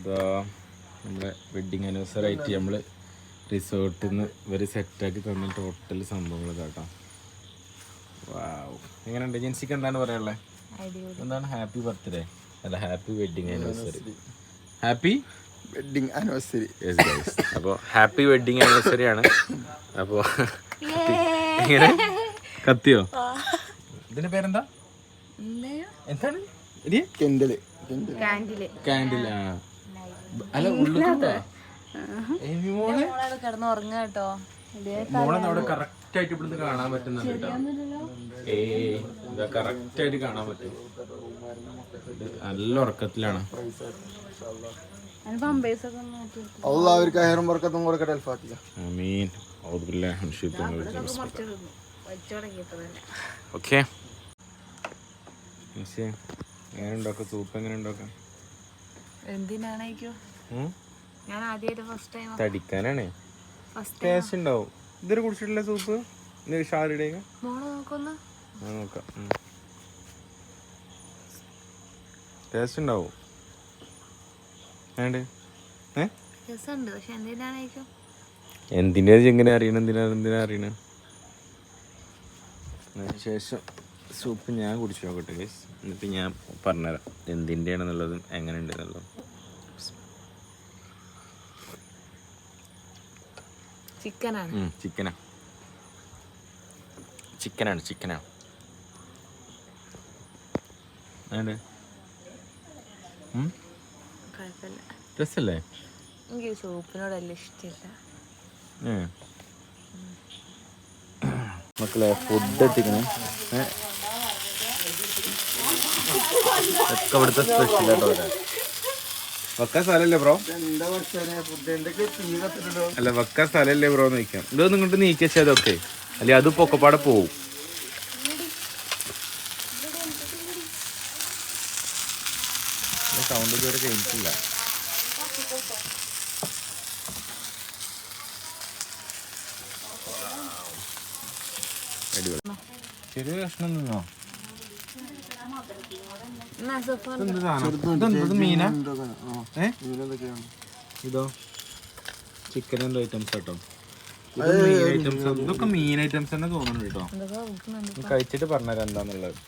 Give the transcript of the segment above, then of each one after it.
ഇതാ നമ്മുടെ wedding anniversary ആയിട്ട് നമ്മൾ റിസോർട്ടിൽ നിന്ന് ഇവർ സെറ്റാക്കി തന്ന ടോട്ടൽ സംഭവങ്ങൾ കേട്ടോ. വാവ് എങ്ങനെയുണ്ട്? ജെൻസിക്ക് എന്താണ് പറയാനുള്ളത് എന്താണ് ഹാപ്പി ബർത്ത്ഡേ അല്ല happy wedding anniversary happy wedding anniversary അപ്പോൾ ഹാപ്പി വെഡിങ് ആനിവേഴ്സറി ആണ്. അപ്പോൾ എങ്ങനെ? കത്തിയോ? ഇതിന്റെ പേരെന്താ? എന്താണ്? ഇത് കെൻഡൽ കെൻഡൽ കാൻഡിൽ കാൻഡിൽ ആ. അല്ല മോളെ? കിടന്ന് ഉറങ്ങുക കേട്ടോ. മോളെ അവിടെ കറക്റ്റ് ആയിട്ട് ഇവിടുന്ന് കാണാൻ പറ്റുന്നുണ്ട് കേട്ടോ. ഏയ് ഇതാ കറക്റ്റ് ആയിട്ട് കാണാൻ പറ്റും. നല്ല ഉറക്കത്തിലാണ്. അള്ളാഹ് അവർക്ക് ബർക്കത്തും കൊടുക്കട്ടെ ആമീൻ. ഔദു ബില്ലാഹി മിനശ് ശൈത്വാനിർ റജീം. ഓക്കെ. മിസ്സേ എങ്ങനെ ഉണ്ടാക്കാം സൂപ്പ് എങ്ങനെ ഉണ്ടാക്കാം എന്തിനാണേക്കോ? ഞാൻ ആദ്യമായിട്ട് ഫസ്റ്റ് ടൈം തടിക്കാനാണ്. ടേസ്റ്റ് ഉണ്ടാവും. ഇതൊരു കുടിച്ചിട്ടില്ല സൂപ്പ് ഷാരുടെ നോക്കാം. ടേസ്റ്റ് ഉണ്ടാവും. എന്തിനാ എങ്ങനെ അറിയണം? എന്തിനാ എന്തിനാ അറിയണം? ശേഷം സൂപ്പ് ഞാൻ കുടിച്ചു നോക്കട്ടെ ഗൈസ് എന്നിട്ട് ഞാൻ പറഞ്ഞുതരാം. എന്തിന്റെയാണെന്നുള്ളതും എങ്ങനെയുണ്ട് എന്നുള്ളതും ചിക്കനാണ് ചിക്കനാ. ചിക്കനാണ് ചിക്കനാണ് രസല്ലേ? എനിക്ക് സൂപ്പിനോട് വലിയ ഇഷ്ടമില്ല. മക്കളെ ഫുഡ് എത്തിക്കണേ ഏ. ഒക്കെ ഇവിടുത്തെ സ്പെഷ്യൽ ആയിട്ട് വരാം വെക്കാൻ സ്ഥലല്ലേ ബ്രോ അല്ല വെക്കാൻ സ്ഥലല്ലേ ബ്രോ എന്ന് ചോദിക്കാം. ഇതൊന്നും ഇങ്ങോട്ട് നീക്കി വെച്ചാൽ അതൊക്കെ അല്ലെ അത് പൊക്കപ്പാടെ പോവും. സൗണ്ട് ഇതുവരെ കഴിഞ്ഞിട്ടില്ല ചെറിയ കഷ്ണം നിന്നോ എന്നാ സഫാൻ ഇതെന്ത് സാധനം? ഇതെന്ത്? ഇത്? ചിക്കൻ എന്തോ ഐറ്റംസ് കേട്ടോ ഇതൊക്കെ മീൻ ഐറ്റംസ് തന്നെ തോന്നുന്നുണ്ട് കേട്ടോ. കഴിച്ചിട്ട് പറഞ്ഞുതരാം എന്താന്നുള്ളത്.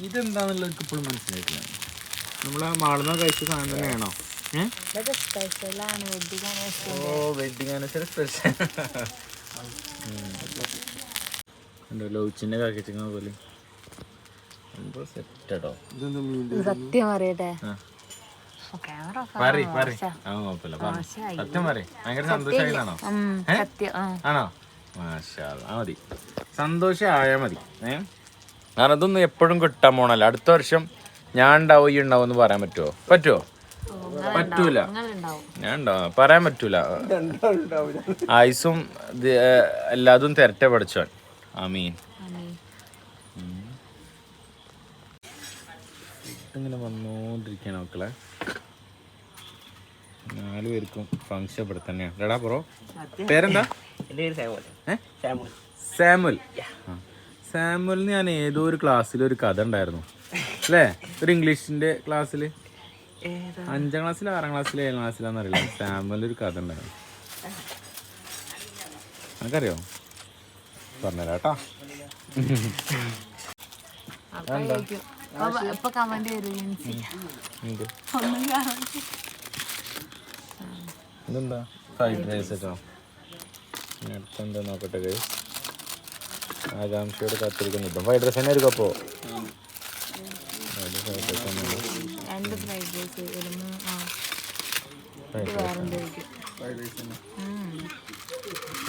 ഇതെന്താന്നുള്ളത് എനിക്ക് ഇപ്പോഴും മനസ്സിലായിട്ടില്ല. നമ്മൾ ആ മാളുന്ന കഴിച്ച സാധനം തന്നെയാണോ? ഓ വെഡിങ് ആനിവേഴ്സറി സ്പെഷ്യൽ ലൗച്ചിന്റെ കാക്കിച്ചിങ്ങനെ പോലെ എന്തോ സെറ്റ് കേട്ടോ ഇതെന്താ മീൻ സത്യം അറിയട്ടെ ആ. ആ ഭയങ്കര ആ. ആണോ. ആ മതി. സന്തോഷമായാൽ മതി ഏ? കാരണം ഇതൊന്നും എപ്പോഴും കിട്ടാൻ പോണല്ലോ. അടുത്ത വർഷം ഞാൻ ഉണ്ടാവും ഈ ഉണ്ടാവും എന്ന് പറയാൻ പറ്റുമോ പറ്റുമോ പറ്റൂല. ഞാൻ ഉണ്ടാവും. പറയാൻ പറ്റൂല. ആയുസും എല്ലാതും തിരട്ട പഠിച്ചോൻ ആമീൻ. ഇങ്ങനെ വന്നുകൊണ്ടിരിക്കുകയാണ് മക്കളെ. നാല് പേർക്കും ഫംഗ്ഷൻ ഇവിടെ തന്നെയാണ് എടാ ബ്രോ പേരെന്താ? സാമുൽ. സാമുലിന് ഞാൻ ഏതോ ഒരു ക്ലാസ്സിൽ ഒരു കഥ ഉണ്ടായിരുന്നു. അല്ലേ? ഒരു ഇംഗ്ലീഷിന്റെ ക്ലാസ്സിൽ അഞ്ചാം ക്ലാസ്സിൽ ആറാം ക്ലാസ്സിൽ ഏഴാം ക്ലാസ്സിലാന്ന് അറിയില്ല സാമുലിന് ഒരു കഥ ഉണ്ടായിരുന്നു. നമുക്കറിയോ പറഞ്ഞുതരാം കേട്ടോ. ഇപ്പൊ- കമന്റ് ഇതെന്താ? ഫ്രൈഡ് റൈസ് കേട്ടോ ഇനി എന്താ നോക്കട്ടെ കൈ ആകാംക്ഷയോട് കാത്തിരിക്കുന്നു. ഇപ്പം ഫ്രൈഡ് റൈസ് തന്നെ. ആയിരിക്കും അപ്പോൾ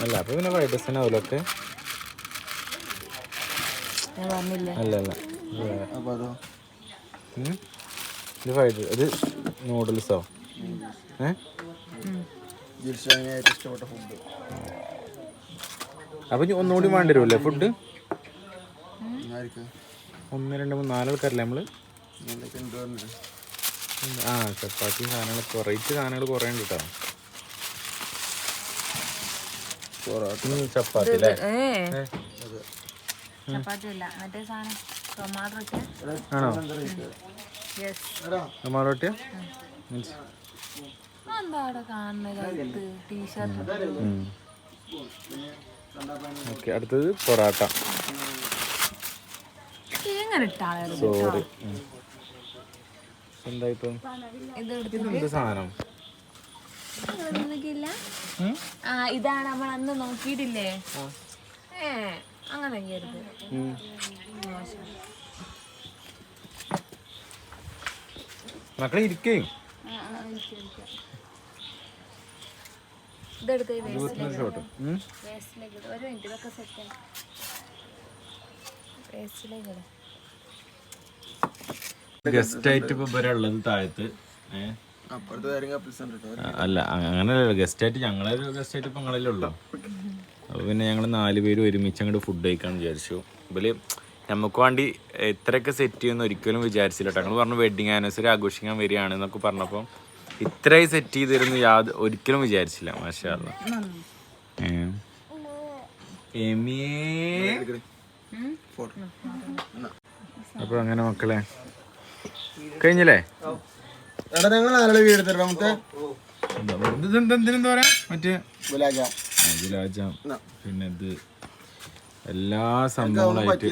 അല്ല അപ്പൊ പിന്നെ ഫ്രൈഡ് റൈസ് തന്നെ ആവുമല്ലോ ഒക്കെ അല്ല അല്ല. ഇത് വേറെ. അപ്പൊ അതോ? ഇത് ഫ്രൈഡ് ഇത് നൂഡിൽസോ ഏ? ഇഷ്ടപ്പെട്ട ഫുഡ് അപ്പൊ ഒന്നുകൂടി വേണ്ടി വരുമല്ലേ ഫുഡ് ഒന്ന് രണ്ട് മൂന്ന് നാലാൾക്കാരല്ലേ നമ്മൾ? ആ ചപ്പാത്തി സാധനങ്ങൾ കുറയിട്ട് സാധനങ്ങൾ കുറേ ഉണ്ട് കേട്ടോ ചപ്പാത്തി അല്ലേ? ചപ്പാത്തി അല്ല മറ്റേ സാധനം. ആണോ? Tomato T shirt. ഓക്കെ അടുത്തത് പൊറാട്ട. സോറി എന്തായിപ്പോ എന്താ സാധനം? ഇതാണ് നമ്മൾ അന്ന് നോക്കിയിട്ടില്ലേ? ഏ. അങ്ങനെ ചെയ്യരുത്. മക്കളെ ഇരിക്കേ. ഇതെടുത്ത് വേസ്റ്റിലേക്ക് ഒരു മിനിറ്റ് ഇതൊക്കെ സെറ്റ് വേസ്റ്റിലേക്ക് ഇടും. ഗസ്റ്റ് ആയിട്ട് ഇപ്പൊ ഇവരെ ഉള്ളത് താഴത്ത്. അപ്പുറത്തെ കാര്യം കപ്പിൾസ് ഉണ്ട് അല്ല അങ്ങനെയല്ല. ഗസ്റ്റ് ആയിട്ട് ഞങ്ങളെ ഗസ്റ്റ് ആയിട്ട് ഇപ്പൊ ഞങ്ങളല്ലേ ഉള്ളൂ? അപ്പൊ പിന്നെ ഞങ്ങൾ നാല് പേര് ഒരുമിച്ച് അങ്ങോട്ട് ഫുഡ് കഴിക്കാമെന്ന് വിചാരിച്ചു. ഇവൽ നമുക്ക് വേണ്ടി ഇത്രയൊക്കെ സെറ്റ് ചെയ്യുന്ന ഒരിക്കലും വിചാരിച്ചില്ല കേട്ടോ ഞങ്ങൾ പറഞ്ഞു വെഡിങ് ആനിവേഴ്സറി ആഘോഷിക്കാൻ വരികയാണ് എന്നൊക്കെ പറഞ്ഞപ്പോൾ ഇത്രയും സെറ്റ് ചെയ്തിരുന്നു യാത് ഒരിക്കലും വിചാരിച്ചില്ല മാഷാ അല്ലാ. ഏ. എമിയേ. ഫോട്ടോ അപ്പൊ അങ്ങനെ മക്കളെ. കഴിഞ്ഞല്ലേ? ഞങ്ങൾ നാളെ വീട് പറയാ? മറ്റേ ഗുലാജ എന്നാ. പിന്നെ ഇത് എല്ലാ സംഭവങ്ങളായിട്ട്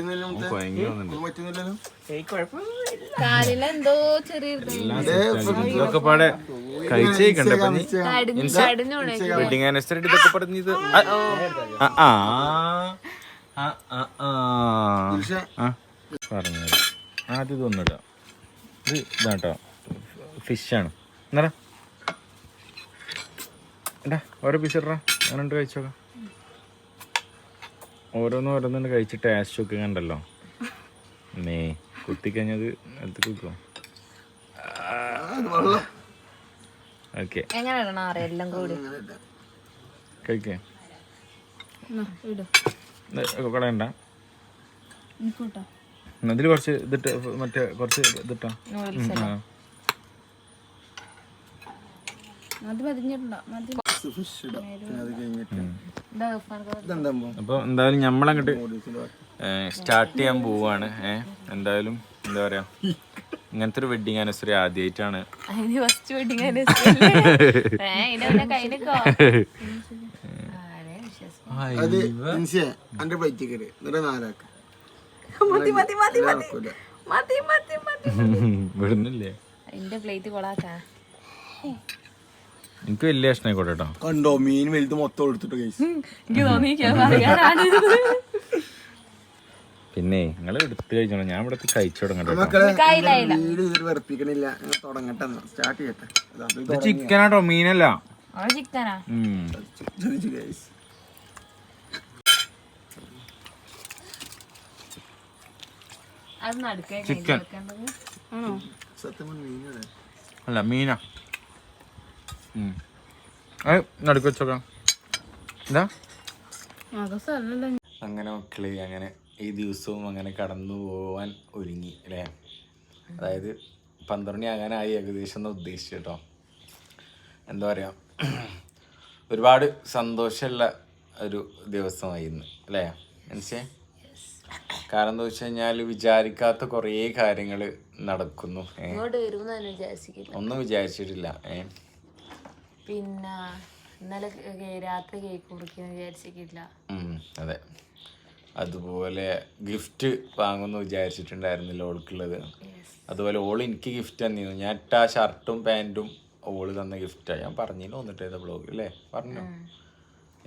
കാലിലെന്തോ ചെറിയൊരു എല്ലാം set ആക്കി. ഇതൊക്കെ പാടെ കഴിച്ചേക്കണ്ട കടിഞ്ഞു കടിഞ്ഞു വെഡിങ് ആനിവേഴ്സറി ഇതൊക്കെ പറഞ്ഞ് ഇത് ആ, ആ, ആ, ആ, ആ, ആ. ആ, പറഞ്ഞുതരാം. ആദ്യം ഇതൊന്നുമില്ല ഇത് ഇതാട്ടോ. ഫിഷാണ് എന്നാ ഓരോ പീസ് ഇടാ അങ്ങനെ കഴിച്ചോക്കാം. ഓരോന്നും ഓരോന്നും കഴിച്ച് ടേസ്റ്റ് ഒക്കെ കണ്ടല്ലോ. മേ കുത്തിക്കഴിഞ്ഞത് എടുത്ത് കുത്തിക്കോ ഓക്കെ. എങ്ങനെ ഇടണം അറിയാം? എല്ലാം കൂടി. കഴിക്കേ. എനിക്കൂട്ടോ അതിൽ കുറച്ച് ഇതിട്ട് മറ്റേ കുറച്ച് ഇതിട്ടോ. അത് പതിഞ്ഞിട്ടുണ്ടോ മതി ഫിഷ് ഇടാം പിന്നെ അത് കഴിഞ്ഞിട്ട് അപ്പോൾ എന്തായാലും നമ്മളങ്ങോട്ട് സ്റ്റാർട്ട് ചെയ്യാൻ പോവാണ്. ഏഹ് എന്തായാലും എന്താ പറയാ ഇങ്ങനത്തെ ഒരു വെഡിങ് ആനിവേഴ്സറി ആദ്യമായിട്ടാണ് ഇവിടുന്നില്ലേ ഫസ്റ്റ് വെഡിങ് അത് അന്റെ പ്ലേറ്റ് കയറി എന്നിട്ട് നാലാക്ക് മതി മതി മതി മതി. നടക്കൂല മതി മതി മതി വിടുന്നില്ലേ എന്റെ പ്ലേറ്റ് കൊളാക്കാ എനിക്ക് വലിയ ഇഷ്ടമായിക്കോട്ടെ കേട്ടോ കണ്ടോ മീൻ വലുത് മൊത്തം എടുത്തിട്ട് എനിക്ക് പിന്നെ നിങ്ങൾ എടുത്ത് കഴിച്ചോളൂ. ഞാൻ ഇവിടെ കഴിച്ചു തുടങ്ങട്ടെ ചിക്കനാട്ടോ മീനല്ല. ചിക്കൻ. അല്ല മീനാ. നടുക്ക് വെച്ചോക്കാം. എന്താ അങ്ങനെ മക്കൾ അങ്ങനെ ഈ ദിവസവും അങ്ങനെ കടന്നു പോവാൻ ഒരുങ്ങി അല്ലേ? അതായത് പന്ത്രണ്ട് ആകാനായി ഏകദേശം എന്ന് ഉദ്ദേശിച്ചു കേട്ടോ. എന്താ പറയുക ഒരുപാട് സന്തോഷമുള്ള ഒരു ദിവസമായി ഇന്ന് അല്ലേ? മനസ്സിലായി? കാരണം എന്താ വെച്ച് കഴിഞ്ഞാൽ വിചാരിക്കാത്ത കുറേ കാര്യങ്ങൾ നടക്കുന്നു ഒന്നും വിചാരിച്ചിട്ടില്ല ഏ? പിന്നെ ഇന്നലെ രാത്രി കേക്ക് മുറിക്കുന്ന വിചാരിച്ചിട്ടില്ല. അതെ. അതുപോലെ ഗിഫ്റ്റ് വാങ്ങുമെന്ന് വിചാരിച്ചിട്ടുണ്ടായിരുന്നില്ല ഓൾക്കുള്ളത്. അതുപോലെ ഓൾ എനിക്ക് ഗിഫ്റ്റ് തന്നിരുന്നു. ഞാൻ ഇട്ട ആ ഷർട്ടും പാന്റും ഓൾ തന്ന ഗിഫ്റ്റാണ് ഞാൻ പറഞ്ഞില്ല വന്നിട്ട് ഏതാ ബ്ലോഗ് അല്ലേ പറഞ്ഞു?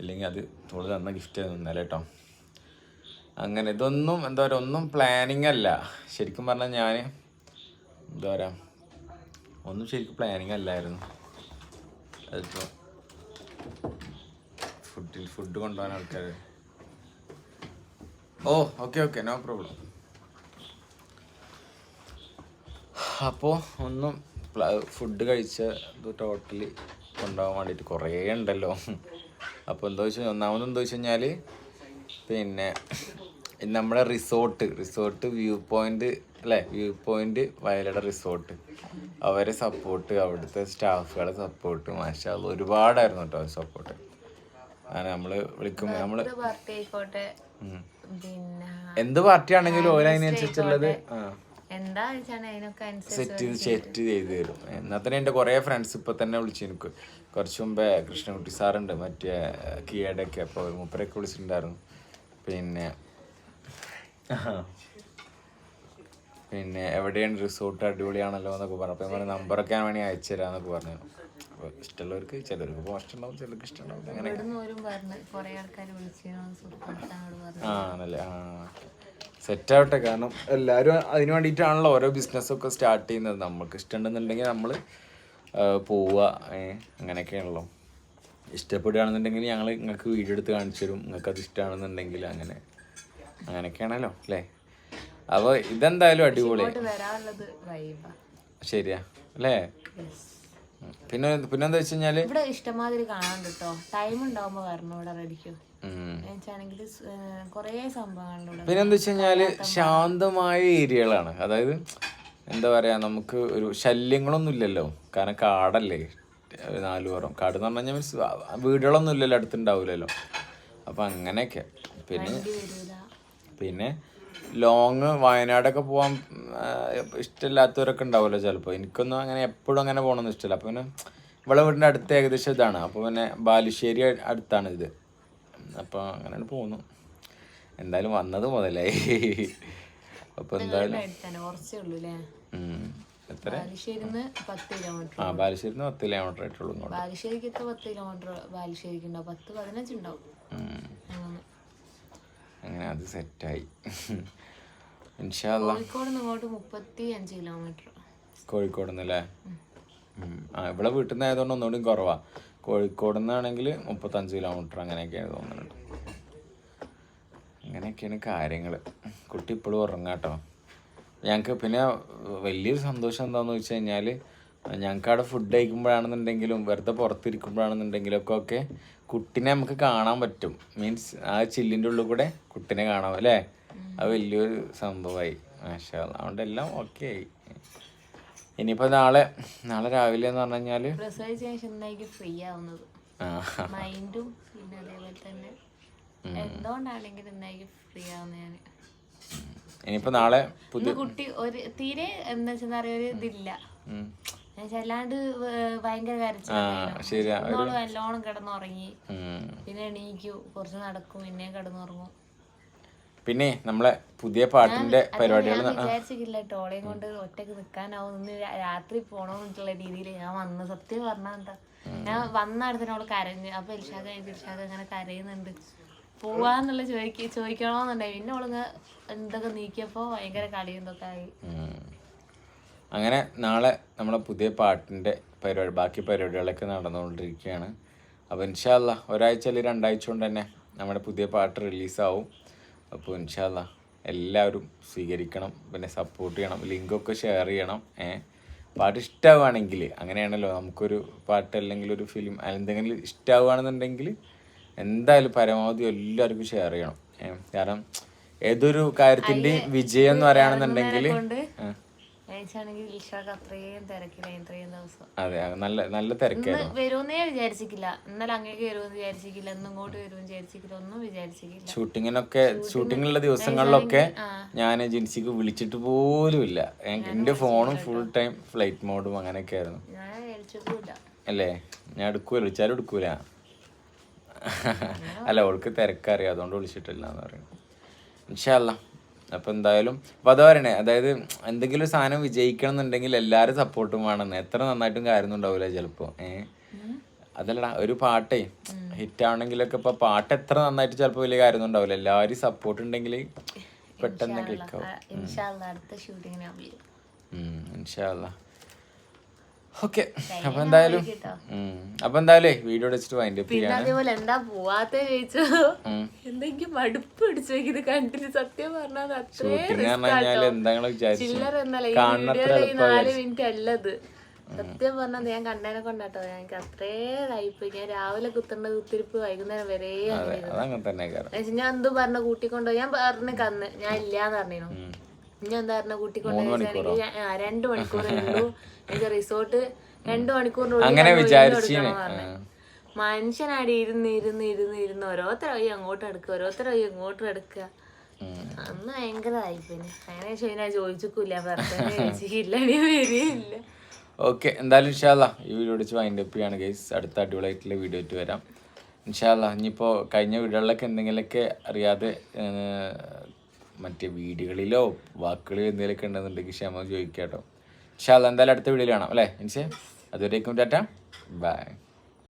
ഇല്ലെങ്കിൽ അത് ഓൾ തന്ന ഗിഫ്റ്റ് ഇന്നലെ കേട്ടോ അങ്ങനെ ഇതൊന്നും എന്താ പറയുക ഒന്നും പ്ലാനിങ് അല്ല. ശരിക്കും പറഞ്ഞാൽ ഞാൻ എന്താ പറയുക ഒന്നും ശരിക്കും പ്ലാനിങ് അല്ലായിരുന്നു. അതിപ്പോൾ ഫുഡിൽ ഫുഡ് കൊണ്ടുപോകാൻ ആൾക്കാർ ഓ ഓക്കെ ഓക്കെ നോ പ്രോബ്ലം അപ്പോൾ ഒന്നും ഫുഡ് കഴിച്ച ഇത് ടോട്ടലി കൊണ്ടുപോകാൻ വേണ്ടിയിട്ട് കുറേ ഉണ്ടല്ലോ. അപ്പോൾ എന്താ വെച്ചാൽ ഒന്നാമത് എന്താ വെച്ച് കഴിഞ്ഞാൽ പിന്നെ നമ്മുടെ റിസോർട്ട് റിസോർട്ട് വ്യൂ പോയിന്റ് അല്ലേ? View point Vayalada resort. അവരെ സപ്പോർട്ട് അവിടുത്തെ സ്റ്റാഫുകളെ സപ്പോർട്ട് മാഷാ ഒരുപാടായിരുന്നു കേട്ടോ സപ്പോർട്ട് അങ്ങനെ നമ്മൾ വിളിക്കുമ്പോ പിന്നെ എന്ത് പാർട്ടി ആണെങ്കിലും ഓരോ അതിനനുസരിച്ചുള്ളത് ആ. എന്താ വെച്ചാണ് അതിനൊക്കെ അനുസരിച്ച് സെറ്റ് ചെയ്ത് സെറ്റ് ചെയ്ത് തരും. എന്നാൽ തന്നെ എന്റെ കുറേ ഫ്രണ്ട്സ് ഇപ്പം തന്നെ വിളിച്ചു എനിക്ക് കുറച്ച് മുമ്പേ കൃഷ്ണൻകുട്ടി സാറുണ്ട് മറ്റേ കിയയുടെ ഒക്കെ അപ്പോൾ മുപ്പരൊക്കെ വിളിച്ചിട്ടുണ്ടായിരുന്നു. പിന്നെ പിന്നെ എവിടെയാണ് റിസോർട്ട് അടിപൊളിയാണല്ലോ എന്നൊക്കെ പറഞ്ഞു. അപ്പോൾ പറഞ്ഞു നമ്പറൊക്കെ ഞാൻ വേണമെങ്കിൽ അയച്ചു തരാമെന്നൊക്കെ പറഞ്ഞു. അപ്പോൾ ഇഷ്ടമുള്ളവർക്ക് ചിലർക്ക് ഇഷ്ടമുണ്ടാവും ചിലർക്ക് ഇഷ്ടമുണ്ടാവും. അങ്ങനെ ആ ആണല്ലേ? ആ സെറ്റ് ആവട്ടെ. കാരണം എല്ലാവരും അതിന് വേണ്ടിയിട്ടാണല്ലോ ഓരോ ബിസിനസ്സൊക്കെ സ്റ്റാർട്ട് ചെയ്യുന്നത്. നമുക്ക് ഇഷ്ടമുണ്ടെന്നുണ്ടെങ്കിൽ നമ്മൾ പോവുക. അങ്ങനെയൊക്കെയാണല്ലോ. ഇഷ്ടപ്പെടുകയാണെന്നുണ്ടെങ്കിൽ ഞങ്ങൾ നിങ്ങൾക്ക് വീഡിയോ എടുത്ത് കാണിച്ചു തരും. നിങ്ങൾക്ക് അത് ഇഷ്ടമാണെന്നുണ്ടെങ്കിൽ അങ്ങനെ. അങ്ങനെയൊക്കെയാണല്ലോ അല്ലേ? അപ്പോൾ ഇതെന്തായാലും അടിപൊളി. ശരിയാ അല്ലേ. പിന്നെ പിന്നെന്താ വെച്ച് കഴിഞ്ഞാൽ? ഇവിടെ ഇഷ്ടമാതിരി കാണാൻ കിട്ടോ ടൈം ഉണ്ടാവുമ്പോ വരണം ഇവിടെ റെഡിക്കും. പിന്നെന്താ വെച്ച് കഴിഞ്ഞാൽ ശാന്തമായ ഏരിയകളാണ്. അതായത് എന്താ പറയാ നമുക്ക് ഒരു ശല്യങ്ങളൊന്നും ഇല്ലല്ലോ. കാരണം കാടല്ലേ നാലു പുറം കാട് എന്ന് പറഞ്ഞാൽ കഴിഞ്ഞാൽ മീൻസ് വീടുകളൊന്നും ഇല്ലല്ലോ അടുത്തുണ്ടാവില്ലല്ലോ അപ്പൊ അങ്ങനെയൊക്കെ. പിന്നെ പിന്നെ ലോങ് വയനാടൊക്കെ പോകാൻ ഇഷ്ടമില്ലാത്തവരൊക്കെ ഉണ്ടാവുമല്ലോ ചിലപ്പോൾ. എനിക്കൊന്നും അങ്ങനെ എപ്പോഴും അങ്ങനെ പോകണമെന്ന് ഇഷ്ടമില്ല. അപ്പോൾ പിന്നെ ഇവിടെ വീടിന്റെ അടുത്ത് ഏകദേശം ഇതാണ്. അപ്പോൾ പിന്നെ ബാലുശ്ശേരി അടുത്താണ് ഇത്. അപ്പോൾ അങ്ങനെയാണ് പോകുന്നു. എന്തായാലും വന്നത് മുതലായി അപ്പോൾ എന്തായാലും എത്ര? ആ ബാലുശ്ശേരിന്ന് പത്ത് കിലോമീറ്റർ ആയിട്ടുള്ളൂ ബാലുശ്ശേരിക്ക് പത്ത് കിലോമീറ്റർ ബാലുശ്ശേരിക്ക് ഉണ്ടാവും പത്ത് പതിനഞ്ച് ഉണ്ടാവും ഉം. അങ്ങനെ അങ്ങനെ അത് സെറ്റായി. കോഴിക്കോട് അല്ലേ ഇങ്ങോട്ട് മുപ്പത്തി അഞ്ച് കിലോമീറ്റർ. കോഴിക്കോട് നിന്നല്ലേ ആ ഇവിടെ വീട്ടിൽ നിന്ന് ആയതുകൊണ്ട് ഒന്നുകൂടി കുറവാ. കോഴിക്കോട് നിന്നാണെങ്കിൽ മുപ്പത്തഞ്ച് കിലോമീറ്റർ അങ്ങനെയൊക്കെയാണ് തോന്നുന്നുണ്ട് അങ്ങനെയൊക്കെയാണ് കാര്യങ്ങൾ. കുട്ടി ഇപ്പോഴും ഉറങ്ങാട്ടോ. ഞങ്ങൾക്ക് പിന്നെ വലിയൊരു സന്തോഷം എന്താണെന്ന് വെച്ച് കഴിഞ്ഞാൽ ഞങ്ങൾക്ക് അവിടെ ഫുഡ് കഴിക്കുമ്പോഴാണെന്നുണ്ടെങ്കിലും വെറുതെ പുറത്തിരിക്കുമ്പോഴാണെന്നുണ്ടെങ്കിലും ഒക്കെ ഒക്കെ കുട്ടിനെ നമുക്ക് കാണാൻ പറ്റും. മീൻസ് ആ ചില്ലിന്റെ ഉള്ളിൽ കൂടെ കുട്ടിനെ കാണാം അല്ലേ? അത് വലിയൊരു സംഭവമായി. മാഷാ. അതുകൊണ്ട് എല്ലാം ഓക്കെ ആയി. ഇനിയിപ്പോൾ നാളെ നാളെ രാവിലെ എന്ന് പറഞ്ഞു കഴിഞ്ഞാൽ ഫ്രീ ആവുന്നത്? മൈൻഡും പിന്നെ അതേപോലെ തന്നെ എന്തുകൊണ്ടാണെങ്കിലും ഫ്രീ ആവുന്ന ഞാൻ ഇനിയിപ്പോൾ നാളെ പുതിയ കുട്ടി ഒരു തീരെ എന്താ വെച്ചാൽ ഒരു ഇതില്ല. ഭയങ്കര നല്ലോണം കിടന്നുറങ്ങി. പിന്നെ എണീക്കൂ. കുറച്ച് നടക്കും. പിന്നെ കിടന്നുറങ്ങും. പിന്നെ നമ്മളെ പുതിയ പാട്ടിന്റെ പരിപാടികൾ വിചാരിച്ചില്ല ടോളയും കൊണ്ട് ഒറ്റയ്ക്ക് ഇന്ന് രാ- രാത്രി പോണോന്നുള്ള രീതിയിൽ ഞാൻ വന്ന് സത്യം പറഞ്ഞാ എന്താ ഞാൻ വന്ന അടുത്തിനോട് കരഞ്ഞു. അപ്പൊ ഇൽഷാദ് അങ്ങനെ കരയുന്നുണ്ട്. പോവാന്നുള്ള ചോദിക്ക ചോദിക്കണോന്നുണ്ടായി. പിന്നെ അവളിങ്ങ് എന്തൊക്കെ നീക്കിയപ്പോ ഭയങ്കര കളിയും ആയി. അങ്ങനെ നാളെ നമ്മളെ പുതിയ പാട്ടിന്റെ പരിപാടി ബാക്കി പരിപാടികളൊക്കെ നടന്നുകൊണ്ടിരിക്കുകയാണ്. അപ്പോൾ ഇൻഷാല്ല ഒരാഴ്ച അല്ലെങ്കിൽ രണ്ടാഴ്ച കൊണ്ട് തന്നെ നമ്മുടെ പുതിയ പാട്ട് റിലീസാവും. അപ്പോൾ ഇൻഷാല്ല എല്ലാവരും സ്വീകരിക്കണം പിന്നെ സപ്പോർട്ട് ചെയ്യണം ലിങ്കൊക്കെ ഷെയർ ചെയ്യണം ഏ. പാട്ട് ഇഷ്ടമാവുകയാണെങ്കിൽ അങ്ങനെയാണല്ലോ നമുക്കൊരു പാട്ട് അല്ലെങ്കിൽ ഒരു ഫിലിം എന്തെങ്കിലും ഇഷ്ടമാവുകയാണെന്നുണ്ടെങ്കിൽ എന്തായാലും പരമാവധി എല്ലാവർക്കും ഷെയർ ചെയ്യണം ഏ. കാരണം ഏതൊരു കാര്യത്തിന്റെയും വിജയം എന്ന് പറയുകയാണെന്നുണ്ടെങ്കിൽ അത്രയും ഇത്രയും ദിവസം. അതെ നല്ല നല്ല തിരക്കായിരുന്നു. ഇന്ന് വരുമെന്നേ വിചാരിച്ചിട്ടില്ല ഇന്നലെ അങ്ങേക്ക് വരുമെന്ന് വിചാരിച്ചിട്ടില്ല ഇന്ന് ഇങ്ങോട്ട് വരുമെന്ന് ഒന്നും ഷൂട്ടിങ്ങിനൊക്കെ ഷൂട്ടിങ്ങിലുള്ള ദിവസങ്ങളിലൊക്കെ ഞാൻ ജിൻസിക്ക് വിളിച്ചിട്ട് പോലും ഇല്ല. എന്റെ ഫോണും ഫുൾ ടൈം ഫ്ലൈറ്റ് മോഡും അങ്ങനെയൊക്കെ ആയിരുന്നു. അല്ലേ? ഞാൻ എടുക്കൂല വിളിച്ചാലും എടുക്കൂല. അല്ല അവൾക്ക് തിരക്കറിയാം. അതുകൊണ്ട് വിളിച്ചിട്ടില്ല എന്ന് പറയുന്നു. ഇൻഷല്ല അപ്പൊ എന്തായാലും അപ്പോൾ അത് പറയണേ അതായത് എന്തെങ്കിലും ഒരു സാധനം വിജയിക്കണം എന്നുണ്ടെങ്കിൽ എല്ലാവരും സപ്പോർട്ടും വേണം. എത്ര നന്നായിട്ടും കാര്യമൊന്നും ഉണ്ടാവില്ല ചിലപ്പോൾ ഏഹ് അതല്ലടാ ഒരു പാട്ടേ ഹിറ്റ് ആവണമെങ്കിലൊക്കെ ഇപ്പൊ പാട്ട് എത്ര നന്നായിട്ട് ചിലപ്പോൾ വലിയ കാര്യമൊന്നും ഉണ്ടാവില്ല എല്ലാവരും സപ്പോർട്ട് ഉണ്ടെങ്കിൽ പെട്ടെന്ന് ക്ലിക്ക് ആവും. ഇൻഷാല്ല അടുത്ത ഷൂട്ടിങ്ങിന് ഞാൻ വരും ഇൻഷാല്ല ഓക്കെ. അപ്പൊ എന്തായാലും. അപ്പൊ എന്തായാലേ വീഡിയോ വെച്ചിട്ട് വൈൻഡ് അപ്പ് പിന്നെ അതേപോലെ എന്താ പോവാത്ത ചോദിച്ചു? എന്തെങ്കിലും മടുപ്പ് പിടിച്ചു ഇത് കണ്ടിട്ട് സത്യം പറഞ്ഞാൽ അത്രേ ചില്ലറ എന്നല്ല ഈ. നാല് മിനിറ്റ് അല്ലത് സത്യം പറഞ്ഞത് ഞാൻ കണ്ടതിനെ കൊണ്ടാട്ടോ. എനിക്ക് അത്രേ ഇതായിപ്പോയി. ഞാൻ രാവിലെ കുത്തേണ്ട കുത്തിരിപ്പ് വൈകുന്നേരം വരെ ഞാൻ എന്ത് പറഞ്ഞ? കൂട്ടിക്കൊണ്ടോ? ഞാൻ പറഞ്ഞു കന്ന്. ഞാൻ ഇല്ലാന്ന് പറഞ്ഞു ഞാൻ എന്താ പറഞ്ഞ കൂട്ടിക്കൊണ്ടോ രണ്ടു മണിക്കൂർ ഉള്ളൂ. എനിക്ക് റിസോർട്ട് രണ്ടു മണിക്കൂറിനുള്ളിൽ. മനുഷ്യനാടി ഇരുന്ന് ഇരുന്ന് ഇരുന്ന് ഇരുന്ന് ഓരോരുത്തർ വഴി അങ്ങോട്ട് എടുക്കുക ഓരോരുത്തർ വഴി ഇങ്ങോട്ട് എടുക്കുക. അന്ന് ഭയങ്കര പിന്നെ അങ്ങനെ ചോദിച്ചാൽ ചോദിച്ചില്ല വരികയില്ല ഓക്കെ എന്തായാലും ഇൻഷാല്ല ഈ വീഡിയോ അടിച്ച് വൈൻഡ് അപ്പ് ചെയ്യാണ് ഗൈസ് അടുത്ത അടിപൊളിയായിട്ടുള്ള വീഡിയോ ആയിട്ട് വരാം. ഇൻഷാല്ല ഇനിയിപ്പോൾ കഴിഞ്ഞ വീഡിയോകളിലൊക്കെ എന്തെങ്കിലുമൊക്കെ അറിയാതെ മറ്റേ വീഡിയോകളിലോ വാക്കുകളിലോ എന്തെങ്കിലുമൊക്കെ ഉണ്ടെന്നുണ്ടെങ്കിൽ ക്ഷമ ചോദിക്കാം കേട്ടോ. പക്ഷെ അതെന്തായാലും അടുത്ത വീഡിയോയിൽ കാണാം അല്ലേ? മീൻസ് അതുവരേക്കും ടാറ്റ. ബൈ.